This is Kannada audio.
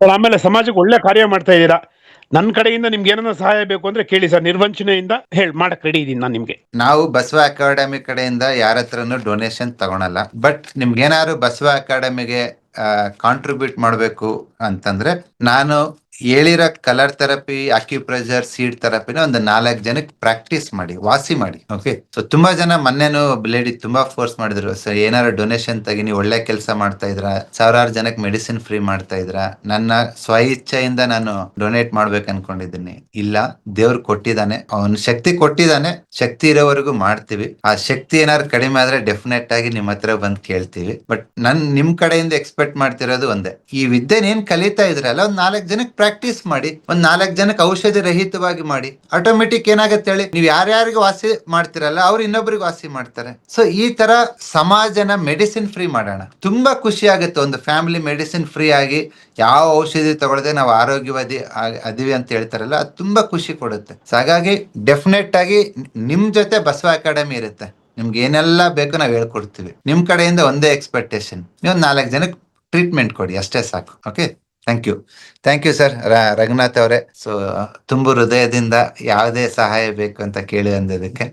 ಸರ್, ಆಮೇಲೆ ಸಮಾಜಕ್ಕೆ ಒಳ್ಳೆ ಕಾರ್ಯ ಮಾಡ್ತಾ ಇದ್ದೀರಾ. ನನ್ನ ಕಡೆಯಿಂದ ನಿಮ್ಗೆ ಏನಾದ್ರು ಸಹಾಯ ಬೇಕು ಅಂದ್ರೆ ಕೇಳಿ ಸರ್, ನಿರ್ವಂಚನೆಯಿಂದ ಹೇಳಿ, ಮಾಡಕ್ ರೆಡಿ ಇದೀನಿ ನಾನು ನಿಮ್ಗೆ. ನಾವು ಬಸವ ಅಕಾಡೆಮಿ ಕಡೆಯಿಂದ ಯಾರ ಹತ್ರನೂ ಡೊನೇಷನ್ ತಗೊಳಲ್ಲ. ಬಟ್ ನಿಮ್ಗೆ ಏನಾದ್ರು ಬಸವ ಅಕಾಡೆಮಿಗೆ ಕಾಂಟ್ರಿಬ್ಯೂಟ್ ಮಾಡಬೇಕು ಅಂತಂದ್ರೆ, ನಾನು ಹೇಳಿರೋ ಕಲರ್ ಥೆರಪಿ ಅಕ್ಯುಪ್ರೆಷರ್ ಸೀಡ್ ಥೆರಪಿನ ಒಂದು ನಾಲ್ಕು ಜನಕ್ಕೆ ಪ್ರಾಕ್ಟೀಸ್ ಮಾಡಿ, ವಾಸಿ ಮಾಡಿ. ಓಕೆ ಸೊ ತುಂಬಾ ಜನ ಮೊನ್ನೆನೂ ಲೇಡಿ ತುಂಬಾ ಫೋರ್ಸ್ ಮಾಡಿದ್ರು. ಸರ್ ಏನಾರು ಡೊನೇಷನ್ ತಗಿನಿ ಒಳ್ಳೆ ಕೆಲಸ ಮಾಡ್ತಾ ಇದ್ರ, ಸಾವಿರಾರು ಜನಕ್ಕೆ ಮೆಡಿಸಿನ್ ಫ್ರೀ ಮಾಡ್ತಾ ಇದ್ರ, ನನ್ನ ಸ್ವ ಇಚ್ಛೆಯಿಂದ ನಾನು ಡೊನೇಟ್ ಮಾಡ್ಬೇಕು ಅನ್ಕೊಂಡಿದ್ದೀನಿ. ಇಲ್ಲ, ದೇವ್ರು ಕೊಟ್ಟಿದ್ದಾನೆ, ಅವನು ಶಕ್ತಿ ಕೊಟ್ಟಿದ್ದಾನೆ, ಶಕ್ತಿ ಇರೋವರೆಗೂ ಮಾಡ್ತೀವಿ. ಆ ಶಕ್ತಿ ಏನಾದ್ರು ಕಡಿಮೆ ಆದ್ರೆ ಡೆಫಿನೆಟ್ ಆಗಿ ನಿಮ್ಮ ಹತ್ರ ಬಂದ್ ಕೇಳ್ತೀವಿ. ಬಟ್ ನನ್, ನಿಮ್ ಕಡೆಯಿಂದ ಎಕ್ಸ್ಪೆಕ್ಟ್ ಮಾಡ್ತಿರೋದು ಒಂದೇ. ಈ ವಿದ್ಯೆ ಏನ್ ಕಲಿತಾ ಇದ್ರಲ್ಲ, ಒಂದ್ ನಾಲ್ಕು ಜನಕ್ಕೆ ಪ್ರಾಕ್ಟೀಸ್ ಮಾಡಿ, ಒಂದ್ ನಾಲ್ಕು ಜನಕ್ಕೆ ಔಷಧಿ ರಹಿತವಾಗಿ ಮಾಡಿ ಆಟೋಮೆಟಿಕ್ ಏನಾಗತ್ತೆ ಹೇಳಿ, ನೀವು ಯಾರ್ಯಾರಿಗೂ ವಾಸಿ ಮಾಡ್ತಿರಲ್ಲ, ಅವ್ರು ಇನ್ನೊಬ್ರಿಗೆ ವಾಸಿ ಮಾಡ್ತಾರೆ. ಸೊ ಈ ತರ ಸಮಾಜನ ಮೆಡಿಸಿನ್ ಫ್ರೀ ಮಾಡೋಣ. ತುಂಬಾ ಖುಷಿ ಆಗುತ್ತೆ ಒಂದು ಫ್ಯಾಮಿಲಿ ಮೆಡಿಸಿನ್ ಫ್ರೀ ಆಗಿ, ಯಾವ ಔಷಧಿ ತಗೊಳ್ಳದೆ ನಾವು ಆರೋಗ್ಯವಾದಿ ಅದಿವಿ ಅಂತ ಹೇಳ್ತಾರಲ್ಲ, ಅದು ತುಂಬಾ ಖುಷಿ ಕೊಡುತ್ತೆ. ಹಾಗಾಗಿ ಡೆಫಿನೆಟ್ ಆಗಿ ನಿಮ್ ಜೊತೆ ಬಸವ ಅಕಾಡೆಮಿ ಇರುತ್ತೆ. ನಿಮ್ಗೆ ಏನೆಲ್ಲ ಬೇಕು ನಾವು ಹೇಳ್ಕೊಡ್ತೀವಿ. ನಿಮ್ ಕಡೆಯಿಂದ ಒಂದೇ ಎಕ್ಸ್ಪೆಕ್ಟೇಷನ್ ನೀವು ನಾಲ್ಕು ಜನಕ್ಕೆ ಟ್ರೀಟ್ಮೆಂಟ್ ಕೊಡಿ, ಅಷ್ಟೇ ಸಾಕು. Okay thank you thank you sir Raghunath ಅವರೇ. ಸೊ ತುಂಬು ಹೃದಯದಿಂದ ಯಾವುದೇ ಸಹಾಯ ಬೇಕು ಅಂತ ಕೇಳಿ ಅಂದಿದ್ದಕ್ಕೆ.